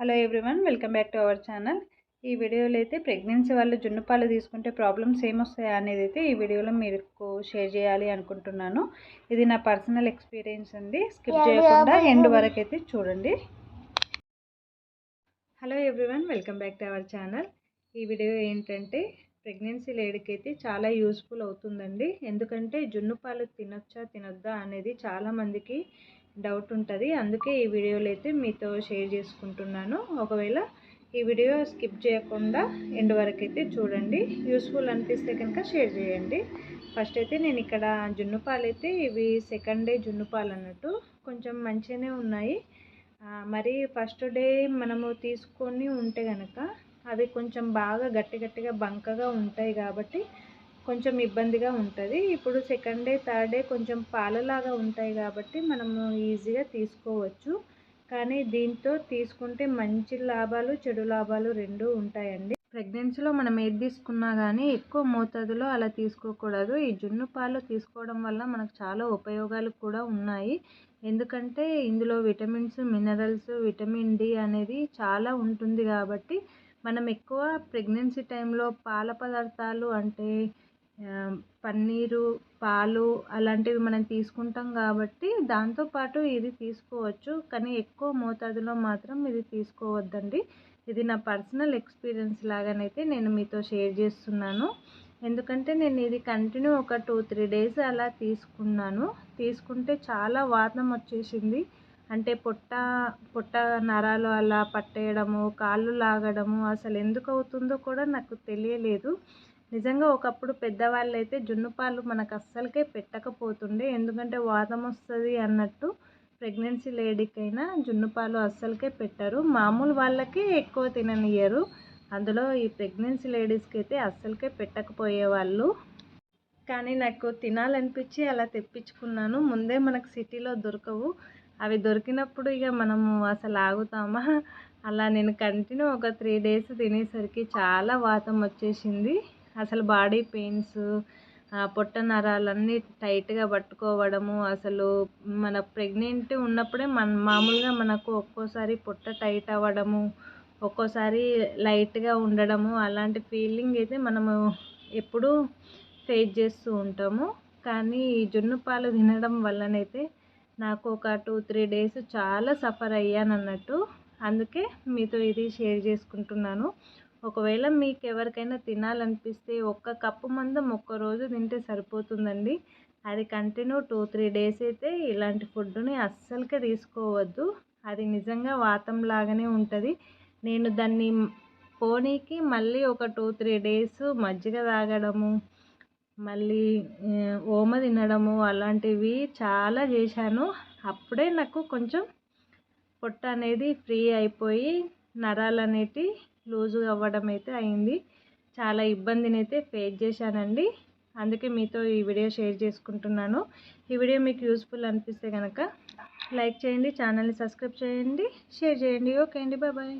Hello everyone welcome back to our channel ఈ వీడియోలో అయితే ప్రెగ్నెన్సీ వాళ్ళు జున్ను పాలు తీసుకుంటే ప్రాబ్లమ్స్ ఏమొస్తాయా అనేది అయితే ఈ వీడియోలో మీకు షేర్ చేయాలి అనుకుంటున్నాను. ఇది నా పర్సనల్ ఎక్స్పీరియన్స్ అండి. స్కిప్ చేయకుండా ఎండ్ వరకు అయితే చూడండి. Hello everyone welcome back to our channel ఈ వీడియో ఏంటంటే ప్రెగ్నెన్సీ లేడీకి అయితే చాలా యూస్ఫుల్ అవుతుందండి. ఎందుకంటే జున్ను పాలు తినొచ్చా తినొద్దా అనేది చాలామందికి డౌట్ ఉంటుంది అందుకే ఈ వీడియోలు అయితే మీతో షేర్ చేసుకుంటున్నాను. ఒకవేళ ఈ వీడియో స్కిప్ చేయకుండా ఎండ్ వరకు అయితే చూడండి. యూస్ఫుల్ అనిపిస్తే కనుక షేర్ చేయండి. ఫస్ట్ అయితే నేను ఇక్కడ జున్నుపాలు అయితే ఇవి సెకండ్ డే జున్నుపాలు అన్నట్టు కొంచెం మంచిగానే ఉన్నాయి. మరి ఫస్ట్ డే మనము తీసుకొని ఉంటే కనుక అవి కొంచెం బాగా గట్టి గట్టిగా బంకగా ఉంటాయి కాబట్టి కొంచెం ఇబ్బందిగా ఉంటుంది. ఇప్పుడు సెకండ్ డే థర్డ్ డే కొంచెం పాలలాగా ఉంటాయి కాబట్టి మనము ఈజీగా తీసుకోవచ్చు. కానీ దీంతో తీసుకుంటే మంచి లాభాలు చెడు లాభాలు రెండు ఉంటాయండి. ప్రెగ్నెన్సీలో మనం ఏది తీసుకున్నా కానీ ఎక్కువ మోతాదులో అలా తీసుకోకూడదు. ఈ జున్ను పాలు తీసుకోవడం వల్ల మనకు చాలా ఉపయోగాలు కూడా ఉన్నాయి. ఎందుకంటే ఇందులో విటమిన్స్ మినరల్స్ విటమిన్ డి అనేది చాలా ఉంటుంది కాబట్టి మనం ఎక్కువ ప్రెగ్నెన్సీ టైంలో పాల పదార్థాలు అంటే పన్నీరు పాలు అలాంటివి మనం తీసుకుంటాం కాబట్టి దాంతోపాటు ఇది తీసుకోవచ్చు. కానీ ఎక్కువ మోతాదులో మాత్రం ఇది తీసుకోవద్దండి. ఇది నా పర్సనల్ ఎక్స్పీరియన్స్ లాగానైతే నేను మీతో షేర్ చేస్తున్నాను. ఎందుకంటే నేను ఇది కంటిన్యూ ఒక టూ త్రీ డేస్ అలా తీసుకున్నాను. తీసుకుంటే చాలా వాతనం వచ్చేసింది. అంటే పొట్ట పొట్ట నరాలు అలా పట్టేయడము కాళ్ళు లాగడము అసలు ఎందుకు అవుతుందో కూడా నాకు తెలియలేదు. నిజంగా ఒకప్పుడు పెద్దవాళ్ళు అయితే జున్ను పాలు మనకు అస్సలకే పెట్టకపోతుండే. ఎందుకంటే వాతం వస్తుంది అన్నట్టు ప్రెగ్నెన్సీ లేడీకైనా జున్ను పాలు అస్సలకే పెట్టరు. మామూలు వాళ్ళకి ఎక్కువ తిననియరు అందులో ఈ ప్రెగ్నెన్సీ లేడీస్కి అయితే అస్సలకే పెట్టకపోయేవాళ్ళు. కానీ నాకు తినాలనిపించి అలా తెప్పించుకున్నాను. ముందే మనకు సిటీలో దొరకవు. అవి దొరికినప్పుడు ఇక మనము అసలు ఆగుతామా? అలా నేను కంటిన్యూ ఒక త్రీ డేస్ తినేసరికి చాలా వాతం వచ్చేసింది అసలు బాడీ పెయిన్స్ పొట్ట నరాలన్నీ టైట్గా పట్టుకోవడము అసలు మన ప్రెగ్నెంట్ ఉన్నప్పుడే మన మామూలుగా మనకు ఒక్కోసారి పొట్ట టైట్ అవ్వడము ఒక్కోసారి లైట్గా ఉండడము అలాంటి ఫీలింగ్ అయితే మనము ఎప్పుడూ ఫేస్ చేస్తూ ఉంటాము. కానీ ఈ జున్ను పాలు తినడం వల్లనైతే నాకు ఒక టూ త్రీ డేస్ చాలా సఫర్ అయ్యాను అన్నట్టు అందుకే మీతో ఇది షేర్ చేసుకుంటున్నాను. ఒకవేళ మీకు ఎవరికైనా తినాలనిపిస్తే ఒక్క కప్పు మందం ఒక్క రోజు తింటే సరిపోతుందండి. అది కంటిన్యూ టూ త్రీ డేస్ అయితే ఇలాంటి ఫుడ్ని అస్సలకే తీసుకోవద్దు. అది నిజంగా వాతం లాగానే ఉంటుంది. నేను దాన్ని పోనీకి మళ్ళీ ఒక టూ త్రీ డేస్ మజ్జిగ తాగడము మళ్ళీ ఓమ తినడము అలాంటివి చాలా చేశాను. అప్పుడే నాకు కొంచెం పొట్ట అనేది ఫ్రీ అయిపోయి నరాలు అనేటివి లూజు అవ్వడం అయితే అయింది. చాలా ఇబ్బందిని అయితే ఫేస్ చేశానండి. అందుకే మీతో ఈ వీడియో షేర్ చేసుకుంటున్నాను. ఈ వీడియో మీకు యూస్ఫుల్ అనిపిస్తే కనుక లైక్ చేయండి ఛానల్ని సబ్స్క్రైబ్ చేయండి షేర్ చేయండి. ఓకే అండి బాయ్ బాయ్.